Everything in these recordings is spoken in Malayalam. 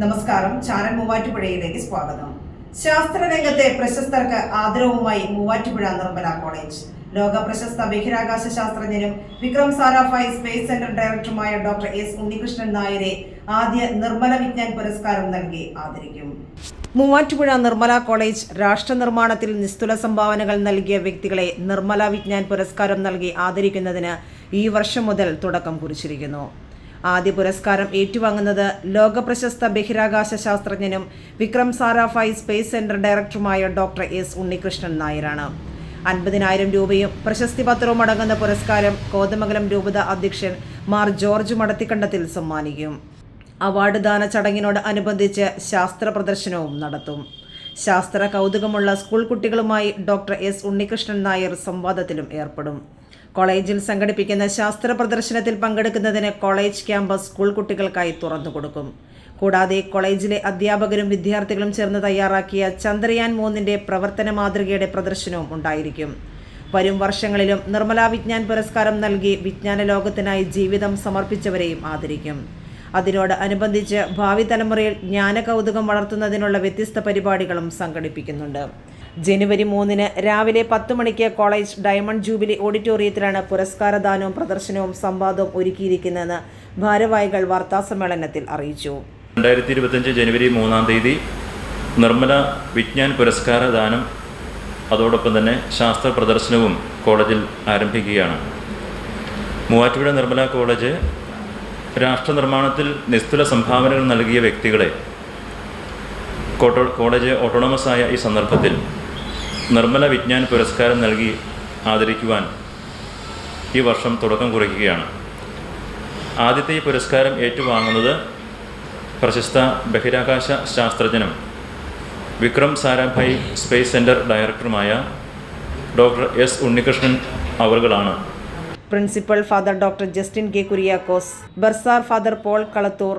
നമസ്കാരം. ചാനൽ മൂവാറ്റുപുഴയിലേക്ക് സ്വാഗതം. ശാസ്ത്രരംഗത്തെ പ്രശസ്തർക്ക് ആദരവുമായി മൂവാറ്റുപുഴ നിർമ്മല കോളേജ്. ലോക പ്രശസ്ത ബഹിരാകാശ ശാസ്ത്രജ്ഞനും വിക്രം സാരാഭായ് സ്പേസ് സെന്റർ ഡയറക്ടറുമായ ഡോക്ടർ എസ് ഉണ്ണികൃഷ്ണൻ നായരെ ആദ്യ നിർമ്മല വിജ്ഞാൻ പുരസ്കാരം നൽകി ആദരിക്കും. മൂവാറ്റുപുഴ നിർമ്മല കോളേജ് രാഷ്ട്ര നിർമ്മാണത്തിൽ നിസ്തുല സംഭാവനകൾ നൽകിയ വ്യക്തികളെ നിർമ്മല വിജ്ഞാൻ പുരസ്കാരം നൽകി ആദരിക്കുന്നതിന് ഈ വർഷം മുതൽ തുടക്കം കുറിച്ചിരിക്കുന്നു. ആദ്യ പുരസ്കാരം ഏറ്റുവാങ്ങുന്നത് ലോകപ്രശസ്ത ബഹിരാകാശ ശാസ്ത്രജ്ഞനും വിക്രം സാരാഫായി സ്പേസ് സെന്റർ ഡയറക്ടറുമായ ഡോക്ടർ എസ് ഉണ്ണികൃഷ്ണൻ നായരാണ്. അൻപതിനായിരം രൂപയും പ്രശസ്തി പത്രവും അടങ്ങുന്ന പുരസ്കാരം കോതമംഗലം രൂപത അധ്യക്ഷൻ മാർ ജോർജ് മടത്തിക്കണ്ടത്തിൽ സമ്മാനിക്കും. അവാർഡ് ദാന ചടങ്ങിനോട് അനുബന്ധിച്ച് ശാസ്ത്ര പ്രദർശനവും നടത്തും. ശാസ്ത്ര കൗതുകമുള്ള സ്കൂൾ കുട്ടികളുമായി ഡോക്ടർ എസ് ഉണ്ണികൃഷ്ണൻ നായർ സംവാദത്തിലും ഏർപ്പെടും. കോളേജിൽ സംഘടിപ്പിക്കുന്ന ശാസ്ത്ര പ്രദർശനത്തിൽ പങ്കെടുക്കുന്നതിന് കോളേജ് ക്യാമ്പസ് സ്കൂൾ കുട്ടികൾക്കായി തുറന്നു കൊടുക്കും. കൂടാതെ കോളേജിലെ അധ്യാപകരും വിദ്യാർത്ഥികളും ചേർന്ന് തയ്യാറാക്കിയ ചന്ദ്രയാൻ മൂന്നിന്റെ പ്രവർത്തന മാതൃകയുടെ പ്രദർശനവും ഉണ്ടായിരിക്കും. വരും വർഷങ്ങളിലും നിർമ്മല വിജ്ഞാൻ പുരസ്കാരം നൽകി വിജ്ഞാന ലോകത്തിനായി ജീവിതം സമർപ്പിച്ചവരെയും ആദരിക്കും. അതിനോട് അനുബന്ധിച്ച് ഭാവി തലമുറയിൽ ജ്ഞാനകൗതുകം വളർത്തുന്നതിനുള്ള വ്യത്യസ്ത പരിപാടികളും സംഘടിപ്പിക്കുന്നുണ്ട്. ജനുവരി മൂന്നിന് രാവിലെ പത്ത് മണിക്ക് കോളേജ് ഡയമണ്ട് ജൂബിലി ഓഡിറ്റോറിയത്തിലാണ് പുരസ്കാരദാനവും പ്രദർശനവും സംവാദവും ഒരുക്കിയിരിക്കുന്നതെന്ന് ഭാരവാഹികൾ വാർത്താസമ്മേളനത്തിൽ അറിയിച്ചു. രണ്ടായിരത്തി ഇരുപത്തഞ്ച് ജനുവരി മൂന്നാം തീയതി നിർമ്മല വിജ്ഞാൻ പുരസ്കാരദാനം അതോടൊപ്പം തന്നെ ശാസ്ത്ര പ്രദർശനവും കോളേജിൽ ആരംഭിക്കുകയാണ്. മൂവാറ്റുപുഴ നിർമ്മല കോളേജ് രാഷ്ട്ര നിർമ്മാണത്തിൽ നിസ്തുല സംഭാവനകൾ നൽകിയ വ്യക്തികളെ കോളേജ് ഓട്ടോണമസ് ആയ ഈ സന്ദർഭത്തിൽ നിർമ്മല വിജ്ഞാൻ പുരസ്കാരം നൽകി ആദരിക്കുവാൻ ഈ വർഷം തുടക്കം കുറിക്കുകയാണ്. ആദ്യത്തെ ഈ പുരസ്കാരം ഏറ്റുവാങ്ങുന്നത് പ്രശസ്ത ബഹിരാകാശ ശാസ്ത്രജ്ഞനും വിക്രം സാരാഭായ് സ്പേസ് സെന്റർ ഡയറക്ടറുമായ doctor S Unnikrishnan അവറുകളാണ്. Principal father doctor Justin K Kuriakose bursar father Paul Kalathoor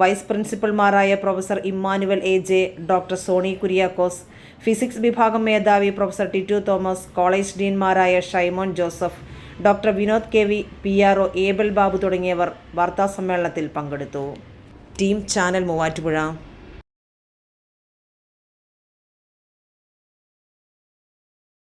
vice പ്രിൻസിപ്പൽമാരായ professor Emmanuel A J doctor Sony Kuriakose physics വിഭാഗം മേധാവി professor Tittu Thomas college ഡീൻമാരായ Shymon Joseph doctor Vinod K V P R O Abel Babu തുടങ്ങിയവർ വാർത്താസമ്മേളനത്തിൽ പങ്കെടുത്തു. Team channel Muvattupuzha.